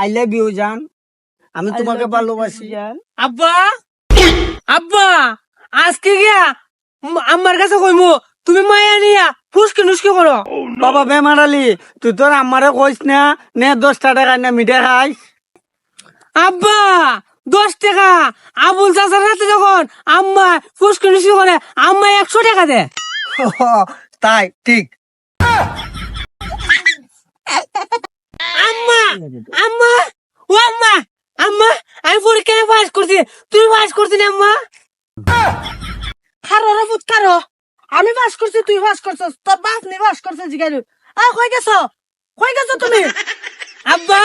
I love you জান আমি তোমাকে ভালোবাসি। আব্বা! আব্বা! আজকে গিয়া আমার কাছে কইমু তুমি মায়া নিয়া ফুসকে নুসকে করো। বাবা বেমার আলি তুই তোর আমারে কইস না নে দশটা টাকা না মিঠাই খাইস। আব্বা দশ টাকা। আবুল চাচার হাতে যখন আম্মা ফুসকে নুসকে করে আম্মা একশো টাকা দে তাই ঠিক। আম্মা আম্মা ও আম্মা আম্মা আমি পরীক্ষায় পাস করছি তুই পাস করছি না আম্মা খারো রে বুত আমি বাস করছি তুই বাস করছস তোর বাপ নি বাস করছে জিগাইলু আ কই গেছো কই গেছো তুমি আব্বা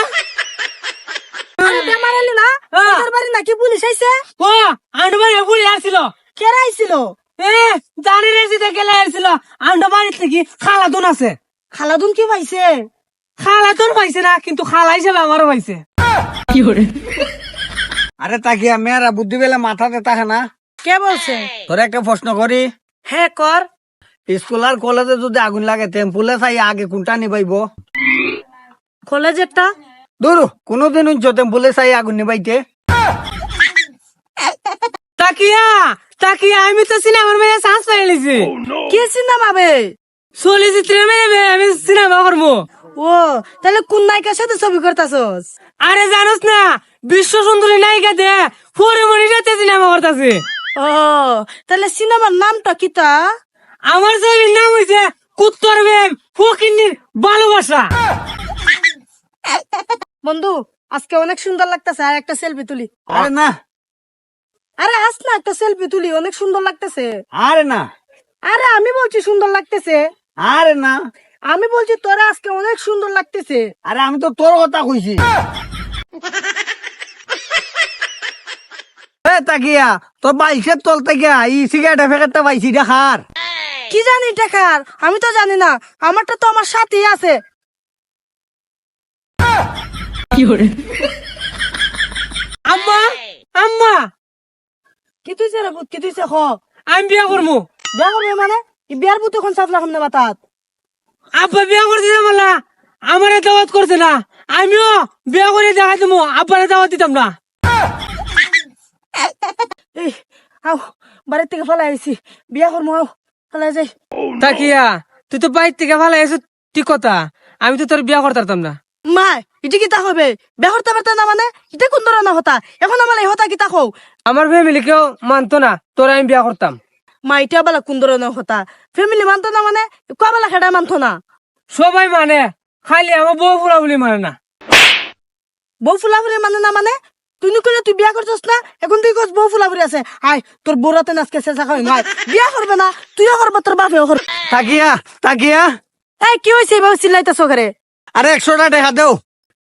আরে বেমার না। তোর বাড়ি নাকি পুলিশ আইছে ও আন্ডো বাড়ি ভুলে আসছিল কেরা আইছিল এ জানি রে জিতে গেলে আসছিল আন্ডো বাড়ি থেকে খালাদুন আছে খালাদুন কি পাইছে খালাদুন পাইছে না কিন্তু খালা হিসেবে আমারও পাইছে। আরে তাকিয়া মেয়েরা বুদ্ধি পেলে মাথাতে থাকে না। কে বলছে? তোর একটা প্রশ্ন করি। হ্যাঁ কর। স্কুল আর কলেজে যদি আগুন লাগে টেম্পুলে চাই আগে কোনটা নিবাইব? কলেজেরটা? দূর কোনোদিন উঞ্চ টেম্পুলে চাই আগুন নিবাইতে। তাকিয়া তাকিয়া আমি তো সিনেমার মেয়ে চান্স পাই লিছি কি সিনেমা বে? চল্লিশ মেয়ে আমি সিনেমা করব। ও তাহলে কোন নায়িকার সাথে ছবি করতাছস? আরে জানোস না বিশ্ব সুন্দরী নায়িকা দে পরিমণির সাথে সিনেমা করতেছে। ও তাহলে সিনেমার নামটা কিতা আমার ছবির নাম হইছে কুত্তর বেম ফকিন্নির ভালোবাসা। বন্ধু আজকে অনেক সুন্দর লাগতেছে আর একটা সেলফি তুলি। আরে না। আরে আস না একটা সেলফি তুলি অনেক সুন্দর লাগতেছে। আরে না। আরে আমি বলছি সুন্দর লাগতেছে। আরে না। আমি বলছি তোরা আজকে অনেক সুন্দর লাগতেছে। আরে আমি তো তোর কথা কইছি। তাকিয়া তোর বাইশের তল থেকে ই সিগারেট ফেকারটা পাইছি দেখার কি জানি দেখার আমি তো জানি না। আমারটা তো আমার সাথেই আছে। আম্মা আম্মা। কি রে ভূত, কি তুইছে খ আমি বিয়া করব বিয়া করবে মানে? বিয়ার বুতে কোন সাত লাগাম না বাতাত আব্বা বিয়া করতে বলা আমার দাওয়াত করছে না। আমিও বিয়া করে দেখা দেবো আব্বার দাওয়াত দিতাম না। এই আও বাড়ির থেকে ফেলাই আইছি। বিয়া করব আও ফেলাই যাই। তাকিয়া তুই তো বাইর থেকে ভালো এসে ঠিক কথা। আমি তো তোর বিয়া করতাম না। মা ইটি কিতা হবে? বিয়া করতে পারতে না মানে? ইটা কোন ধরনের হতা এখন আমার এই হতা কিতা কও? আমার ফ্যামিলি কেউ মানতো না তোর আমি বিয়া করতাম। মা ইটা বেলা কোন ধরনের হতা? ফ্যামিলি মানতো না মানে? কবেলা খেটা মানতো না? সবাই মানে খালি আমার বউ ফুলা বলি মানে না। বউ ফুলাফুলি মানে না মানে? তুই নকলে তুই বিয়া করছিস না? এখন তুই কস বউ ফুলাফুলি আছে। আয় তোর বউরাতে নাচকে চেঁচা খাই আয় বিয়া করবে না? তুইও করবে তোর বাপেও করবে তাকিয়া তাকিয়া। এই কি হয়েছে এভাবে চিল্লাইতেছ করে আরে একশোটা টাকা দেও।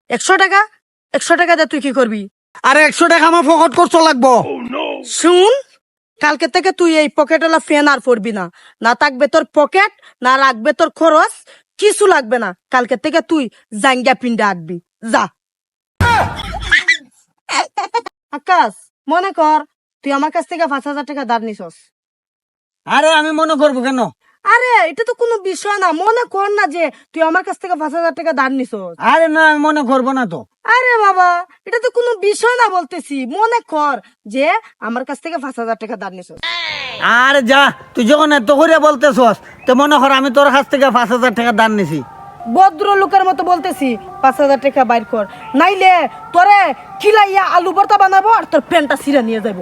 একশো টাকা? একশো টাকা দিয়ে তুই কি করবি আরে একশো টাকা আমার ফকট করছ লাগবো শুন। কালকে থেকে তুই এই পকেটওয়ালা ফ্যান আর পড়বি না। না থাকবে তোর পকেট না রাখবে তোর খরচ, কিছু লাগবে না। কালকে থেকে তুই জাঙ্গিয়া পিন্ডা আঁকবি যা। আকাশ, মনে কর, তুই আমার কাছ থেকে পাঁচ হাজার টাকা ধার নিছস। আরে আমি মনে করব কেন? আরে এটা তো কোনো বিষয় না। মনে কর না যে তুই আমার কাছ থেকে পাঁচ হাজার টাকা ধার নিছস। আরে না আমি মনে করব না তো। আরে বাবা এটা তো কোনো বিষয় না বলতেছি। মনে কর যে আমার কাছ থেকে পাঁচ হাজার টাকা ধার নিছস। আরে যা তুই যখন এত করে বলতেছস তো মনে কর আমি তোর কাছ থেকে পাঁচ হাজার টাকা দান নিছি। ভদ্র লোকের মতো বলতেছি পাঁচ হাজার টাকা বাইর কর। নাইলে তোরে খিলাইয়া আলু ভর্তা বানাবো আর তোর প্যান্টটা ছিঁড়ে নিয়ে যাব।